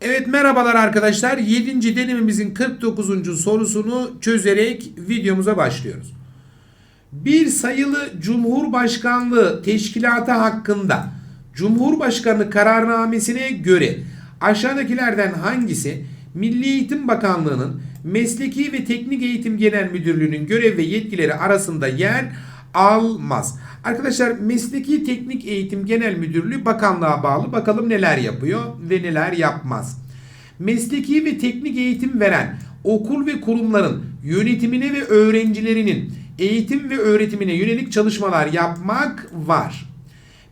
Evet merhabalar arkadaşlar. 7. denememizin 49. sorusunu çözerek videomuza başlıyoruz. Bir sayılı Cumhurbaşkanlığı teşkilatı hakkında Cumhurbaşkanı kararnamesine göre aşağıdakilerden hangisi Milli Eğitim Bakanlığı'nın Mesleki ve Teknik Eğitim Genel Müdürlüğü'nün görev ve yetkileri arasında yer almaz. Arkadaşlar Mesleki Teknik Eğitim Genel Müdürlüğü bakanlığa bağlı. Bakalım neler yapıyor ve neler yapmaz. Mesleki ve teknik eğitim veren okul ve kurumların yönetimine ve öğrencilerinin eğitim ve öğretimine yönelik çalışmalar yapmak var.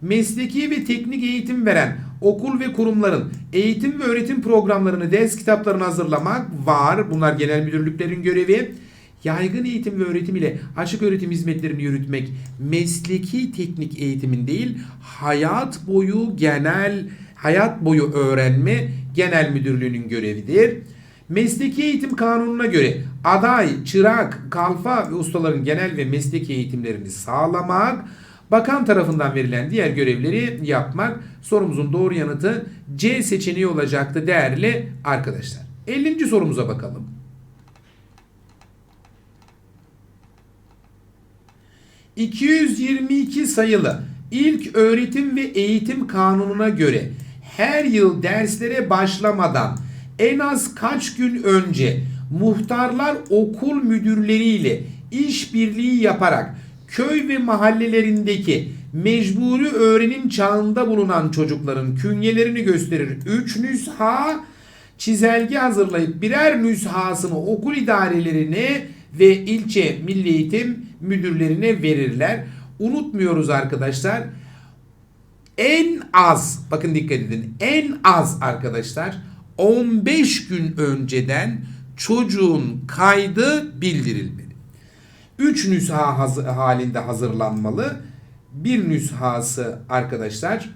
Mesleki ve teknik eğitim veren okul ve kurumların eğitim ve öğretim programlarını, ders kitaplarını hazırlamak var. Bunlar genel müdürlüklerin görevi. Yaygın eğitim ve öğretim ile açık öğretim hizmetlerini yürütmek mesleki teknik eğitimin değil, hayat boyu genel hayat boyu öğrenme genel müdürlüğünün görevidir. Mesleki eğitim kanununa göre aday, çırak, kalfa ve ustaların genel ve mesleki eğitimlerini sağlamak, bakan tarafından verilen diğer görevleri yapmak sorumuzun doğru yanıtı C seçeneği olacaktı değerli arkadaşlar. 50. sorumuza bakalım. ...222 sayılı ilk öğretim ve eğitim kanununa göre her yıl derslere başlamadan en az kaç gün önce muhtarlar okul müdürleriyle işbirliği yaparak köy ve mahallelerindeki mecburi öğrenim çağında bulunan çocukların künyelerini gösterir. 3 nüsha çizelge hazırlayıp birer nüshasını okul idarelerine ve ilçe milli eğitim müdürlerine verirler. Unutmuyoruz arkadaşlar. En az bakın dikkat edin. En az arkadaşlar 15 gün önceden çocuğun kaydı bildirilmeli. 3 nüsha hazır, halinde hazırlanmalı. Bir nüshası arkadaşlar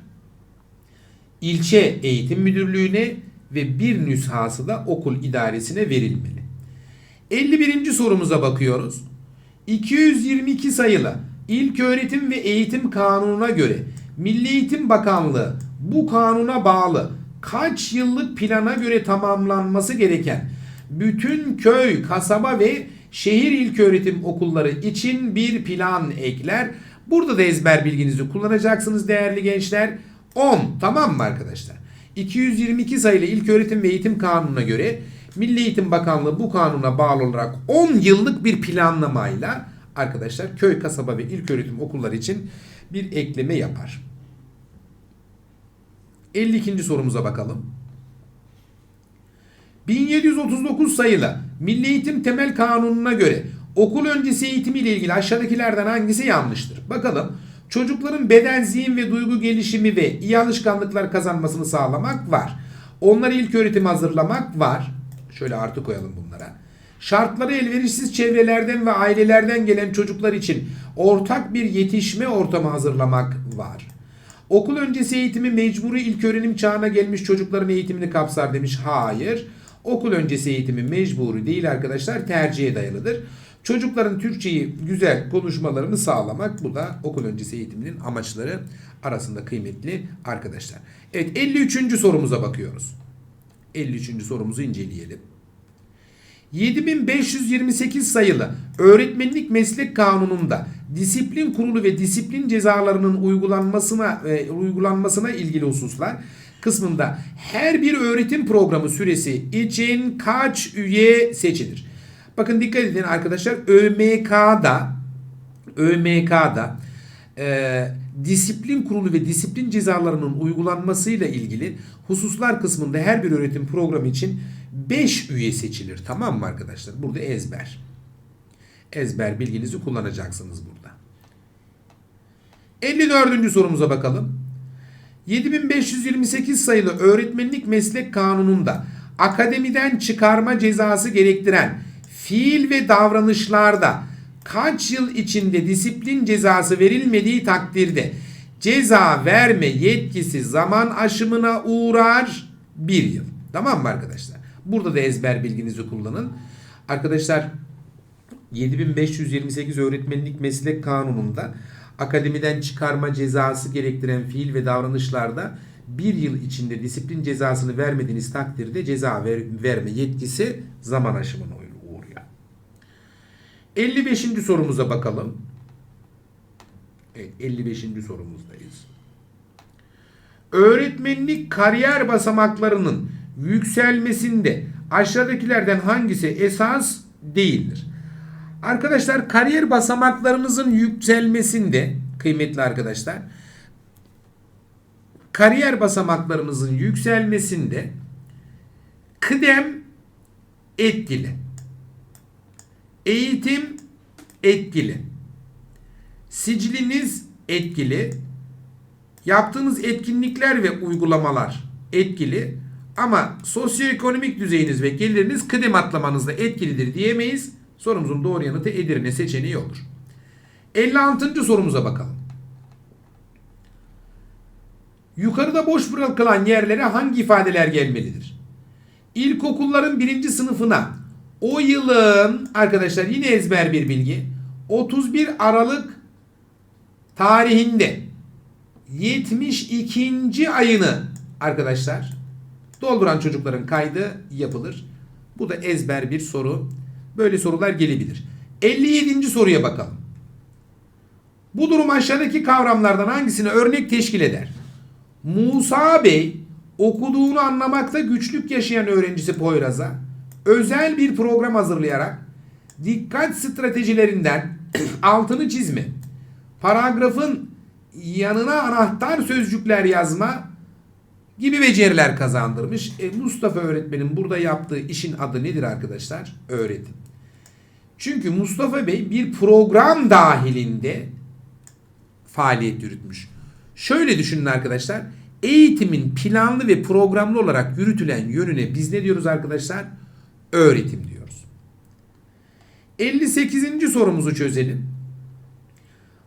ilçe eğitim müdürlüğüne ve bir nüshası da okul idaresine verilmeli. 51. sorumuza bakıyoruz. 222 sayılı İlk Öğretim ve Eğitim Kanunu'na göre Milli Eğitim Bakanlığı bu kanuna bağlı kaç yıllık plana göre tamamlanması gereken bütün köy, kasaba ve şehir ilköğretim okulları için bir plan ekler. Burada da ezber bilginizi kullanacaksınız değerli gençler. 10 tamam mı arkadaşlar? 222 sayılı İlköğretim ve Eğitim Kanunu'na göre Milli Eğitim Bakanlığı bu kanuna bağlı olarak 10 yıllık bir planlamayla arkadaşlar köy, kasaba ve ilköğretim okulları için bir ekleme yapar. 52. sorumuza bakalım. 1739 sayılı Milli Eğitim Temel Kanunu'na göre okul öncesi eğitimi ile ilgili aşağıdakilerden hangisi yanlıştır? Bakalım. Çocukların beden, zihin ve duygu gelişimi ve iyi alışkanlıklar kazanmasını sağlamak var. Onları ilk öğretim hazırlamak var. Şöyle artı koyalım bunlara. Şartları elverişsiz çevrelerden ve ailelerden gelen çocuklar için ortak bir yetişme ortamı hazırlamak var. Okul öncesi eğitimi mecburi ilköğrenim çağına gelmiş çocukların eğitimini kapsar demiş. Hayır. Okul öncesi eğitimi mecburi değil arkadaşlar tercihe dayalıdır. Çocukların Türkçeyi güzel konuşmalarını sağlamak bu da okul öncesi eğitiminin amaçları arasında kıymetli arkadaşlar. Evet 53. sorumuza bakıyoruz. 53. sorumuzu inceleyelim. 7528 sayılı Öğretmenlik Meslek Kanunu'nda disiplin kurulu ve disiplin cezalarının uygulanmasına e, uygulanmasına ilgili hususlar kısmında her bir öğretim programı süresi için kaç üye seçilir? Bakın dikkat edin arkadaşlar ÖMK'da ÖMK'da e, disiplin kurulu ve disiplin cezalarının uygulanmasıyla ilgili hususlar kısmında her bir öğretim programı için 5 üye seçilir. Tamam mı arkadaşlar? Burada ezber. Ezber bilginizi kullanacaksınız burada. 54. sorumuza bakalım. 7528 sayılı Öğretmenlik Meslek Kanunu'nda akademiden çıkarma cezası gerektiren fiil ve davranışlarda kaç yıl içinde disiplin cezası verilmediği takdirde ceza verme yetkisi zaman aşımına uğrar bir yıl. Tamam mı arkadaşlar? Burada da ezber bilginizi kullanın. Arkadaşlar 7528 Öğretmenlik Meslek Kanunu'nda akademiden çıkarma cezası gerektiren fiil ve davranışlarda bir yıl içinde disiplin cezasını vermediğiniz takdirde ceza ver- verme yetkisi zaman aşımına uğruyor. 55. sorumuza bakalım. Evet 55. sorumuzdayız. Öğretmenlik kariyer basamaklarının yükselmesinde aşağıdakilerden hangisi esas değildir? Arkadaşlar kariyer basamaklarınızın yükselmesinde kıymetli arkadaşlar kariyer basamaklarınızın yükselmesinde kıdem etkili. Eğitim etkili. Siciliniz etkili. Yaptığınız etkinlikler ve uygulamalar etkili. Ama sosyoekonomik düzeyiniz ve geliriniz kıdem atlamanızda etkilidir diyemeyiz. Sorumuzun doğru yanıtı Edirne seçeneği olur. 56. sorumuza bakalım. Yukarıda boş bırakılan yerlere hangi ifadeler gelmelidir? İlkokulların birinci sınıfına o yılın arkadaşlar yine ezber bir bilgi 31 Aralık tarihinde 72. ayını arkadaşlar dolduran çocukların kaydı yapılır. Bu da ezber bir soru. Böyle sorular gelebilir. 57. soruya bakalım. Bu durum aşağıdaki kavramlardan hangisine örnek teşkil eder? Musa Bey okuduğunu anlamakta güçlük yaşayan öğrencisi Poyraz'a özel bir program hazırlayarak dikkat stratejilerinden altını çizme, paragrafın yanına anahtar sözcükler yazma gibi beceriler kazandırmış. E, Mustafa öğretmenin burada yaptığı işin adı nedir arkadaşlar? Öğretim. Çünkü Mustafa Bey bir program dahilinde faaliyet yürütmüş. Şöyle düşünün arkadaşlar. Eğitimin planlı ve programlı olarak yürütülen yönüne biz ne diyoruz arkadaşlar? Öğretim diyoruz. 58. sorumuzu çözelim.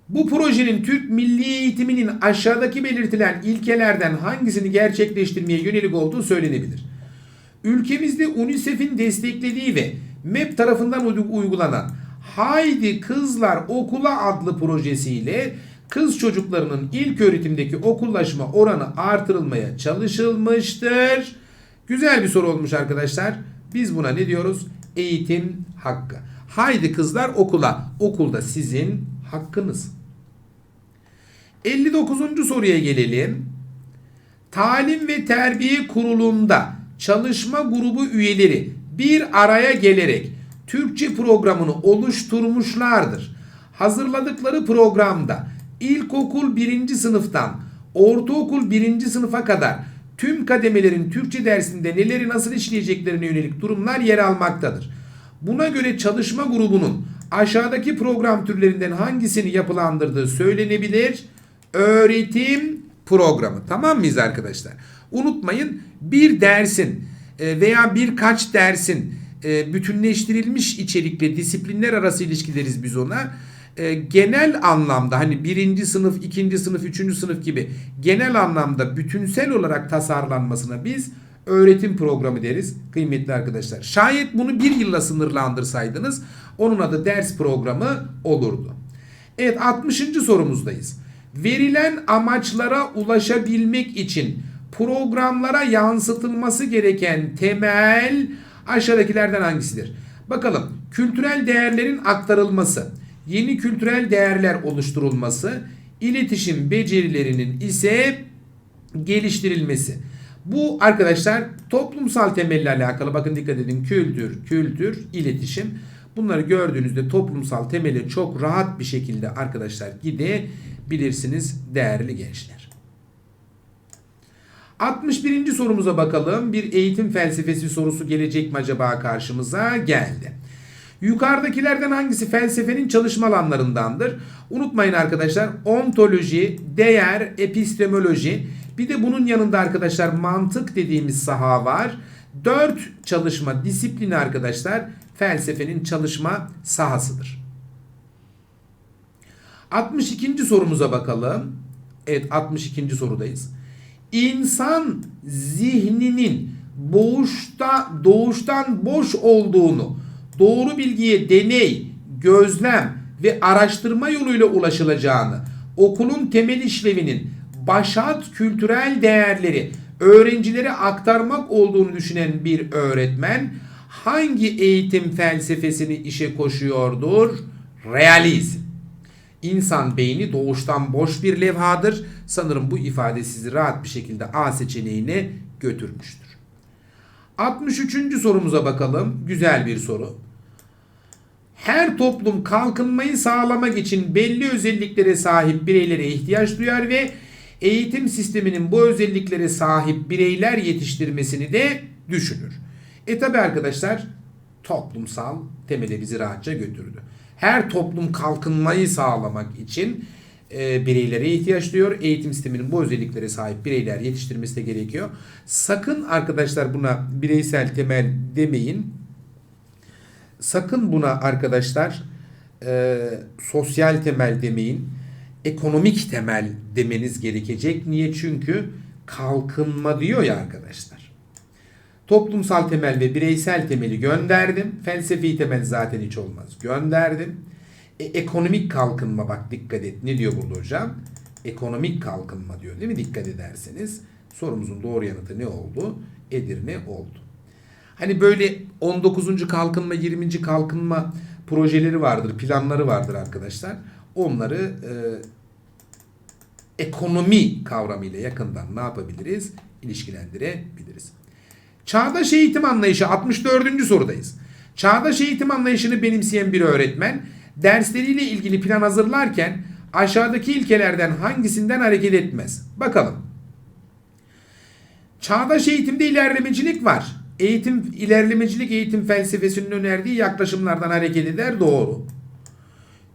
Bu projenin Türk milli eğitiminin aşağıdaki belirtilen ilkelerden hangisini gerçekleştirmeye yönelik olduğu söylenebilir. Ülkemizde UNICEF'in desteklediği ve MEP tarafından uygulanan Haydi Kızlar Okula adlı projesiyle kız çocuklarının ilk öğretimdeki okullaşma oranı artırılmaya çalışılmıştır. Güzel bir soru olmuş arkadaşlar. Biz buna ne diyoruz? Eğitim hakkı. Haydi kızlar okula. Okulda sizin hakkınız. 59. soruya gelelim. Talim ve Terbiye Kurulu'nda çalışma grubu üyeleri bir araya gelerek Türkçe programını oluşturmuşlardır. Hazırladıkları programda ilkokul 1. sınıftan ortaokul 1. sınıfa kadar tüm kademelerin Türkçe dersinde neleri nasıl işleyeceklerine yönelik durumlar yer almaktadır. Buna göre çalışma grubunun aşağıdaki program türlerinden hangisini yapılandırdığı söylenebilir. Öğretim programı. Tamam mıyız arkadaşlar? Unutmayın bir dersin e, veya birkaç dersin e, bütünleştirilmiş içerikle disiplinler arası ilişki deriz biz ona. E, genel anlamda hani birinci sınıf, ikinci sınıf, üçüncü sınıf gibi genel anlamda bütünsel olarak tasarlanmasına biz öğretim programı deriz kıymetli arkadaşlar. Şayet bunu bir yılla sınırlandırsaydınız onun adı ders programı olurdu. Evet 60. sorumuzdayız. Verilen amaçlara ulaşabilmek için programlara yansıtılması gereken temel aşağıdakilerden hangisidir? Bakalım kültürel değerlerin aktarılması, yeni kültürel değerler oluşturulması, iletişim becerilerinin ise geliştirilmesi. Bu arkadaşlar toplumsal temelle alakalı. Bakın dikkat edin kültür, kültür, iletişim. Bunları gördüğünüzde toplumsal temeli çok rahat bir şekilde arkadaşlar gidebilirsiniz değerli gençler. 61. sorumuza bakalım. Bir eğitim felsefesi sorusu gelecek mi acaba karşımıza? Geldi. Yukarıdakilerden hangisi felsefenin çalışma alanlarındandır? Unutmayın arkadaşlar ontoloji, değer, epistemoloji bir de bunun yanında arkadaşlar mantık dediğimiz saha var. Dört çalışma disiplini arkadaşlar felsefenin çalışma sahasıdır. 62. sorumuza bakalım. Evet 62. sorudayız. İnsan zihninin boğuşta, doğuştan boş olduğunu doğru bilgiye deney, gözlem ve araştırma yoluyla ulaşılacağını, okulun temel işlevinin başat kültürel değerleri öğrencilere aktarmak olduğunu düşünen bir öğretmen hangi eğitim felsefesini işe koşuyordur? Realizm. İnsan beyni doğuştan boş bir levhadır. Sanırım bu ifade sizi rahat bir şekilde A seçeneğine götürmüştür. 63. sorumuza bakalım. Güzel bir soru. Her toplum kalkınmayı sağlamak için belli özelliklere sahip bireylere ihtiyaç duyar ve eğitim sisteminin bu özelliklere sahip bireyler yetiştirmesini de düşünür. E tabi arkadaşlar toplumsal temele bizi rahatça götürdü. Her toplum kalkınmayı sağlamak için e, bireylere ihtiyaç duyuyor. Eğitim sisteminin bu özelliklere sahip bireyler yetiştirmesi de gerekiyor. Sakın arkadaşlar buna bireysel temel demeyin. Sakın buna arkadaşlar e, sosyal temel demeyin. Ekonomik temel demeniz gerekecek. Niye? Çünkü kalkınma diyor ya arkadaşlar. Toplumsal temel ve bireysel temeli gönderdim. Felsefi temel zaten hiç olmaz. Gönderdim. E, ekonomik kalkınma bak dikkat et. Ne diyor burada hocam? Ekonomik kalkınma diyor değil mi? Dikkat ederseniz sorumuzun doğru yanıtı ne oldu? Edirne oldu. Hani böyle 19. kalkınma, 20. kalkınma projeleri vardır, planları vardır arkadaşlar. Onları e, ekonomi kavramıyla yakından ne yapabiliriz? İlişkilendirebiliriz. Çağdaş eğitim anlayışı 64. sorudayız. Çağdaş eğitim anlayışını benimseyen bir öğretmen dersleriyle ilgili plan hazırlarken aşağıdaki ilkelerden hangisinden hareket etmez? Bakalım. Çağdaş eğitimde ilerlemecilik var. Eğitim ilerlemecilik eğitim felsefesinin önerdiği yaklaşımlardan hareket eder doğru.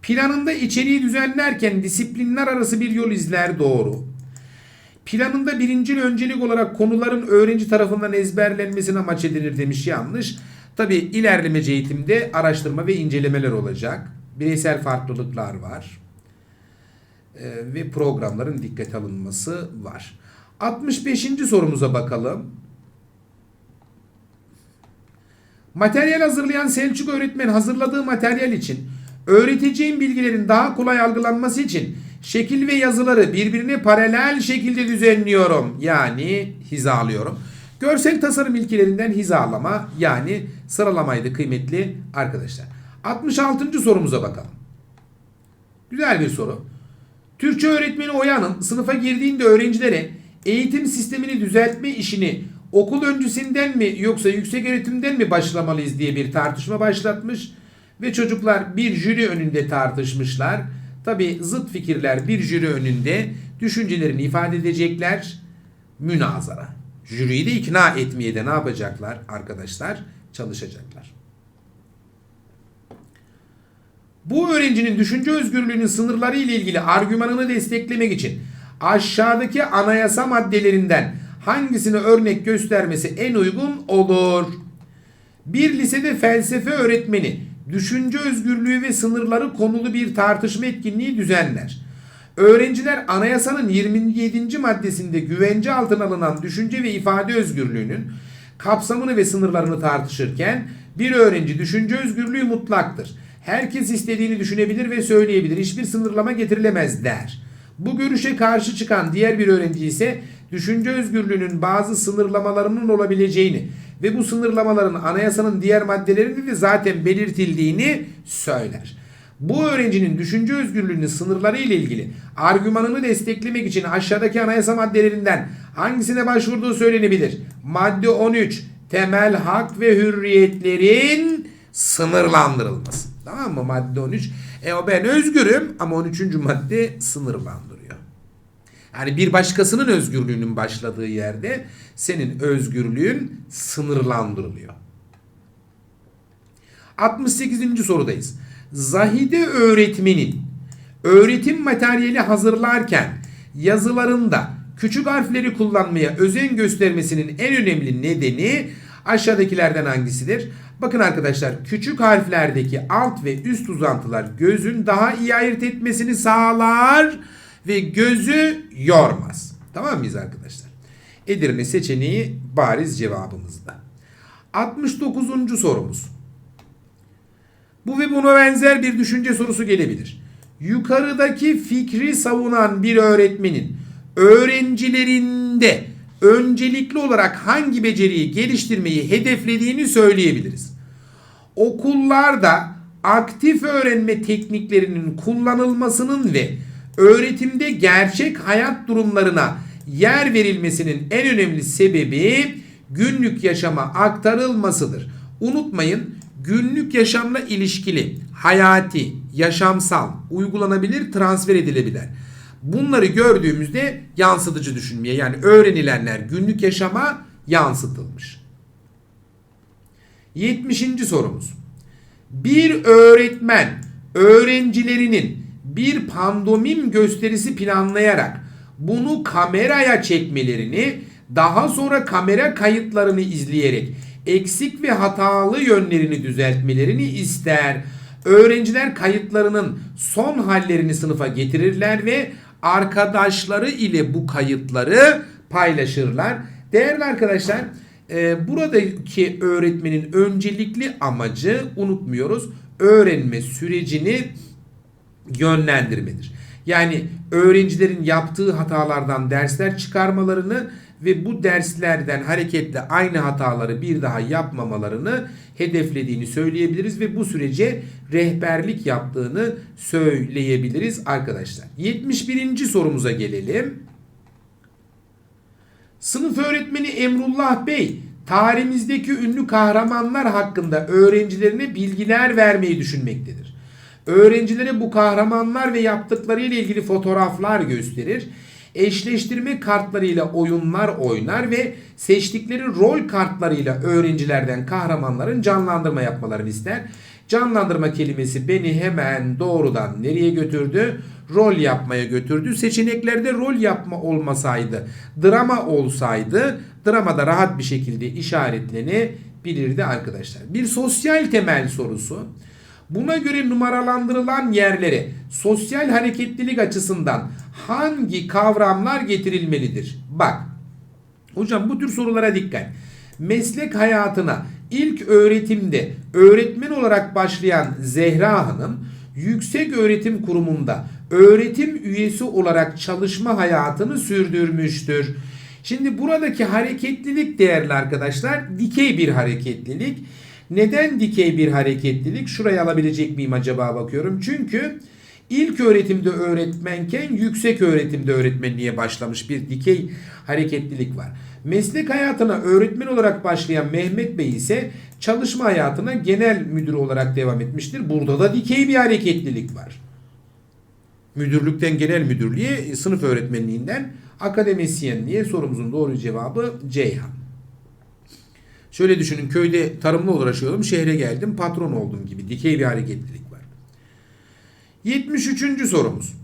Planında içeriği düzenlerken disiplinler arası bir yol izler doğru. Planında birincil öncelik olarak konuların öğrenci tarafından ezberlenmesine amaç edinir demiş yanlış. Tabi ilerlemeci eğitimde araştırma ve incelemeler olacak. Bireysel farklılıklar var. Ee, ve programların dikkate alınması var. 65. sorumuza bakalım. Materyal hazırlayan Selçuk öğretmen hazırladığı materyal için öğreteceğim bilgilerin daha kolay algılanması için şekil ve yazıları birbirine paralel şekilde düzenliyorum. Yani hizalıyorum. Görsel tasarım ilkelerinden hizalama yani sıralamaydı kıymetli arkadaşlar. 66. sorumuza bakalım. Güzel bir soru. Türkçe öğretmeni Oya'nın sınıfa girdiğinde öğrencilere eğitim sistemini düzeltme işini okul öncesinden mi yoksa yüksek öğretimden mi başlamalıyız diye bir tartışma başlatmış ve çocuklar bir jüri önünde tartışmışlar. Tabi zıt fikirler bir jüri önünde düşüncelerini ifade edecekler. Münazara. Jüriyi de ikna etmeye de ne yapacaklar arkadaşlar? Çalışacaklar. Bu öğrencinin düşünce özgürlüğünün sınırları ile ilgili argümanını desteklemek için aşağıdaki anayasa maddelerinden hangisini örnek göstermesi en uygun olur? Bir lisede felsefe öğretmeni düşünce özgürlüğü ve sınırları konulu bir tartışma etkinliği düzenler. Öğrenciler anayasanın 27. maddesinde güvence altına alınan düşünce ve ifade özgürlüğünün kapsamını ve sınırlarını tartışırken bir öğrenci düşünce özgürlüğü mutlaktır. Herkes istediğini düşünebilir ve söyleyebilir. Hiçbir sınırlama getirilemez der. Bu görüşe karşı çıkan diğer bir öğrenci ise düşünce özgürlüğünün bazı sınırlamalarının olabileceğini ve bu sınırlamaların anayasanın diğer maddelerinde de zaten belirtildiğini söyler. Bu öğrencinin düşünce özgürlüğünün sınırları ile ilgili argümanını desteklemek için aşağıdaki anayasa maddelerinden hangisine başvurduğu söylenebilir. Madde 13 temel hak ve hürriyetlerin sınırlandırılması. Tamam mı? Madde 13. E o ben özgürüm ama 13. madde sınırlandırıyor. Yani bir başkasının özgürlüğünün başladığı yerde senin özgürlüğün sınırlandırılıyor. 68. sorudayız. Zahide öğretmenin öğretim materyali hazırlarken yazılarında küçük harfleri kullanmaya özen göstermesinin en önemli nedeni aşağıdakilerden hangisidir? Bakın arkadaşlar küçük harflerdeki alt ve üst uzantılar gözün daha iyi ayırt etmesini sağlar ve gözü yormaz. Tamam mıyız arkadaşlar? Edirne seçeneği bariz cevabımızda. 69. sorumuz. Bu ve buna benzer bir düşünce sorusu gelebilir. Yukarıdaki fikri savunan bir öğretmenin öğrencilerinde öncelikli olarak hangi beceriyi geliştirmeyi hedeflediğini söyleyebiliriz. Okullarda aktif öğrenme tekniklerinin kullanılmasının ve öğretimde gerçek hayat durumlarına yer verilmesinin en önemli sebebi günlük yaşama aktarılmasıdır. Unutmayın günlük yaşamla ilişkili, hayati, yaşamsal, uygulanabilir, transfer edilebilir. Bunları gördüğümüzde yansıtıcı düşünmeye yani öğrenilenler günlük yaşama yansıtılmış. 70. sorumuz. Bir öğretmen öğrencilerinin bir pandomim gösterisi planlayarak bunu kameraya çekmelerini, daha sonra kamera kayıtlarını izleyerek eksik ve hatalı yönlerini düzeltmelerini ister. Öğrenciler kayıtlarının son hallerini sınıfa getirirler ve arkadaşları ile bu kayıtları paylaşırlar. Değerli arkadaşlar, e, buradaki öğretmenin öncelikli amacı unutmuyoruz. Öğrenme sürecini yönlendirmedir. Yani öğrencilerin yaptığı hatalardan dersler çıkarmalarını ve bu derslerden hareketle aynı hataları bir daha yapmamalarını hedeflediğini söyleyebiliriz ve bu sürece rehberlik yaptığını söyleyebiliriz arkadaşlar. 71. sorumuza gelelim. Sınıf öğretmeni Emrullah Bey tarihimizdeki ünlü kahramanlar hakkında öğrencilerine bilgiler vermeyi düşünmektedir. Öğrencilere bu kahramanlar ve yaptıkları ile ilgili fotoğraflar gösterir. Eşleştirme kartlarıyla oyunlar oynar ve seçtikleri rol kartlarıyla öğrencilerden kahramanların canlandırma yapmalarını ister. Canlandırma kelimesi beni hemen doğrudan nereye götürdü? Rol yapmaya götürdü. Seçeneklerde rol yapma olmasaydı, drama olsaydı, dramada rahat bir şekilde işaretlenebilirdi arkadaşlar. Bir sosyal temel sorusu. Buna göre numaralandırılan yerlere sosyal hareketlilik açısından hangi kavramlar getirilmelidir? Bak. Hocam bu tür sorulara dikkat. Meslek hayatına ilk öğretimde öğretmen olarak başlayan Zehra Hanım yüksek öğretim kurumunda öğretim üyesi olarak çalışma hayatını sürdürmüştür. Şimdi buradaki hareketlilik değerli arkadaşlar dikey bir hareketlilik. Neden dikey bir hareketlilik? Şuraya alabilecek miyim acaba bakıyorum. Çünkü ilk öğretimde öğretmenken yüksek öğretimde öğretmenliğe başlamış bir dikey hareketlilik var. Meslek hayatına öğretmen olarak başlayan Mehmet Bey ise çalışma hayatına genel müdür olarak devam etmiştir. Burada da dikey bir hareketlilik var. Müdürlükten genel müdürlüğe, sınıf öğretmenliğinden akademisyenliğe sorumuzun doğru cevabı Ceyhan. Şöyle düşünün köyde tarımla uğraşıyordum şehre geldim patron oldum gibi dikey bir hareketlilik. 73. sorumuz.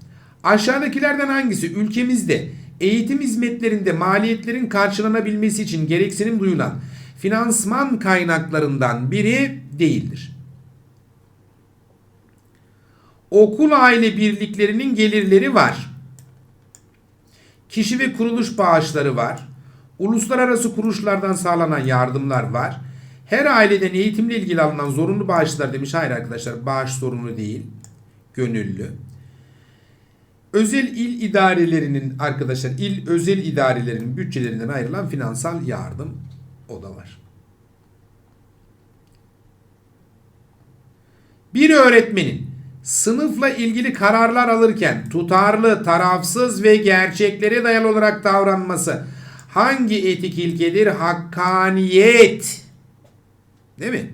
Aşağıdakilerden hangisi ülkemizde eğitim hizmetlerinde maliyetlerin karşılanabilmesi için gereksinim duyulan finansman kaynaklarından biri değildir? Okul aile birliklerinin gelirleri var. Kişi ve kuruluş bağışları var. Uluslararası kuruluşlardan sağlanan yardımlar var. Her aileden eğitimle ilgili alınan zorunlu bağışlar demiş. Hayır arkadaşlar bağış zorunlu değil. Gönüllü. Özel il idarelerinin arkadaşlar il özel idarelerinin bütçelerinden ayrılan finansal yardım o da var. Bir öğretmenin sınıfla ilgili kararlar alırken tutarlı, tarafsız ve gerçeklere dayalı olarak davranması hangi etik ilkedir? Hakkaniyet. Değil mi?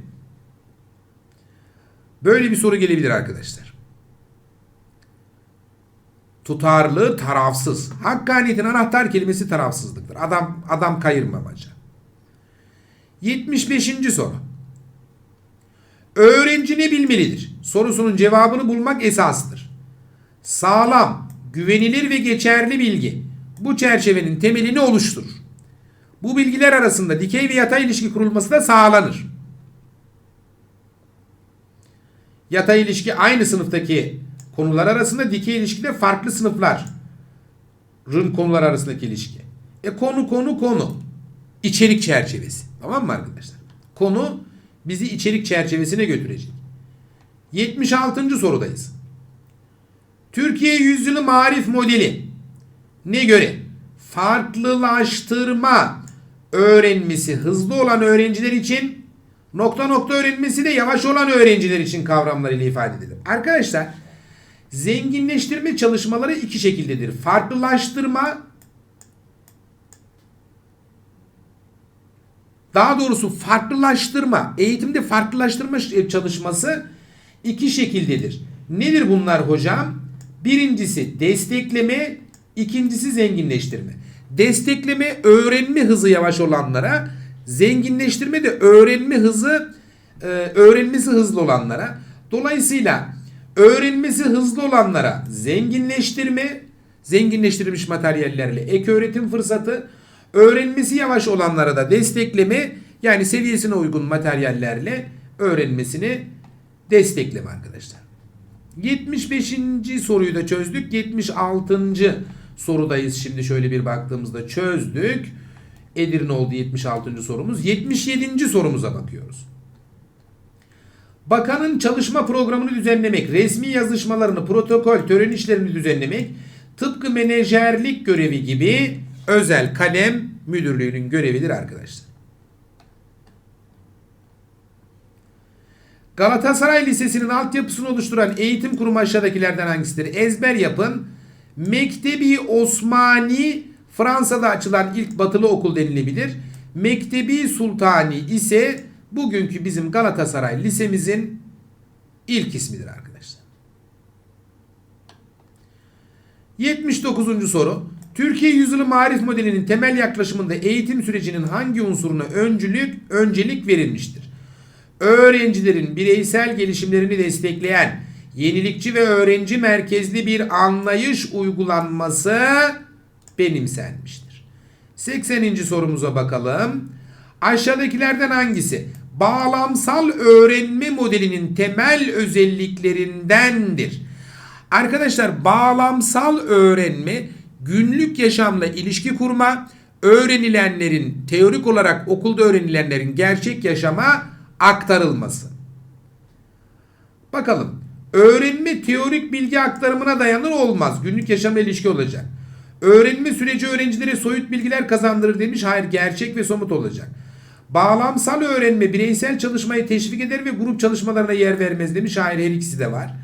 Böyle bir soru gelebilir arkadaşlar. Tutarlı, tarafsız. Hakkaniyetin anahtar kelimesi tarafsızlıktır. Adam adam kayırmamaca. 75. soru. Öğrenci ne bilmelidir? Sorusunun cevabını bulmak esastır. Sağlam, güvenilir ve geçerli bilgi bu çerçevenin temelini oluşturur. Bu bilgiler arasında dikey ve yatay ilişki kurulması da sağlanır. Yatay ilişki aynı sınıftaki konular arasında, dikey ilişki de farklı sınıfların konular arasındaki ilişki. E konu konu konu. İçerik çerçevesi. Tamam mı arkadaşlar? Konu bizi içerik çerçevesine götürecek. 76. sorudayız. Türkiye Yüzyılı Marif Modeli ne göre farklılaştırma öğrenmesi hızlı olan öğrenciler için nokta nokta öğrenmesi de yavaş olan öğrenciler için kavramlarıyla ifade edilir. Arkadaşlar zenginleştirme çalışmaları iki şekildedir. Farklılaştırma daha doğrusu farklılaştırma, eğitimde farklılaştırma çalışması iki şekildedir. Nedir bunlar hocam? Birincisi destekleme, ikincisi zenginleştirme. Destekleme öğrenme hızı yavaş olanlara, zenginleştirme de öğrenme hızı e, öğrenmesi hızlı olanlara. Dolayısıyla öğrenmesi hızlı olanlara zenginleştirme, zenginleştirilmiş materyallerle ek öğretim fırsatı, öğrenmesi yavaş olanlara da destekleme yani seviyesine uygun materyallerle öğrenmesini destekleme arkadaşlar. 75. soruyu da çözdük. 76. sorudayız şimdi şöyle bir baktığımızda çözdük. Edirne oldu 76. sorumuz. 77. sorumuza bakıyoruz. Bakanın çalışma programını düzenlemek, resmi yazışmalarını, protokol, tören işlerini düzenlemek, tıpkı menajerlik görevi gibi özel kalem müdürlüğünün görevidir arkadaşlar. Galatasaray Lisesi'nin altyapısını oluşturan eğitim kurumu aşağıdakilerden hangisidir? Ezber yapın. Mektebi Osmani Fransa'da açılan ilk batılı okul denilebilir. Mektebi Sultani ise bugünkü bizim Galatasaray Lisemizin ilk ismidir arkadaşlar. 79. soru. Türkiye Yüzyılı Marif Modeli'nin temel yaklaşımında eğitim sürecinin hangi unsuruna öncülük, öncelik verilmiştir? Öğrencilerin bireysel gelişimlerini destekleyen yenilikçi ve öğrenci merkezli bir anlayış uygulanması benimsenmiştir. 80. sorumuza bakalım. Aşağıdakilerden hangisi bağlamsal öğrenme modelinin temel özelliklerindendir? Arkadaşlar bağlamsal öğrenme günlük yaşamla ilişki kurma, öğrenilenlerin teorik olarak okulda öğrenilenlerin gerçek yaşama aktarılması. Bakalım. Öğrenme teorik bilgi aktarımına dayanır olmaz. Günlük yaşamla ilişki olacak. Öğrenme süreci öğrencilere soyut bilgiler kazandırır demiş. Hayır gerçek ve somut olacak. Bağlamsal öğrenme bireysel çalışmayı teşvik eder ve grup çalışmalarına yer vermez demiş. Hayır her ikisi de var.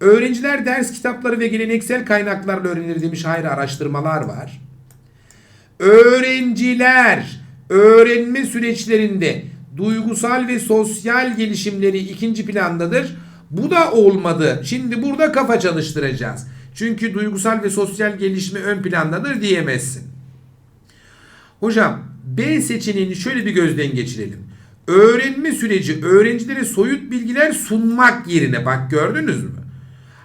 Öğrenciler ders kitapları ve geleneksel kaynaklarla öğrenir demiş. Hayır araştırmalar var. Öğrenciler öğrenme süreçlerinde duygusal ve sosyal gelişimleri ikinci plandadır. Bu da olmadı. Şimdi burada kafa çalıştıracağız. Çünkü duygusal ve sosyal gelişme ön plandadır diyemezsin. Hocam B seçeneğini şöyle bir gözden geçirelim. Öğrenme süreci öğrencilere soyut bilgiler sunmak yerine bak gördünüz mü?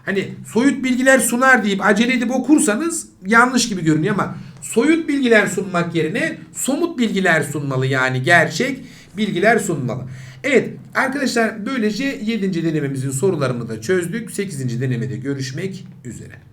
Hani soyut bilgiler sunar deyip acele edip okursanız yanlış gibi görünüyor ama soyut bilgiler sunmak yerine somut bilgiler sunmalı yani gerçek bilgiler sunmalı. Evet arkadaşlar böylece 7. denememizin sorularını da çözdük. 8. denemede görüşmek üzere.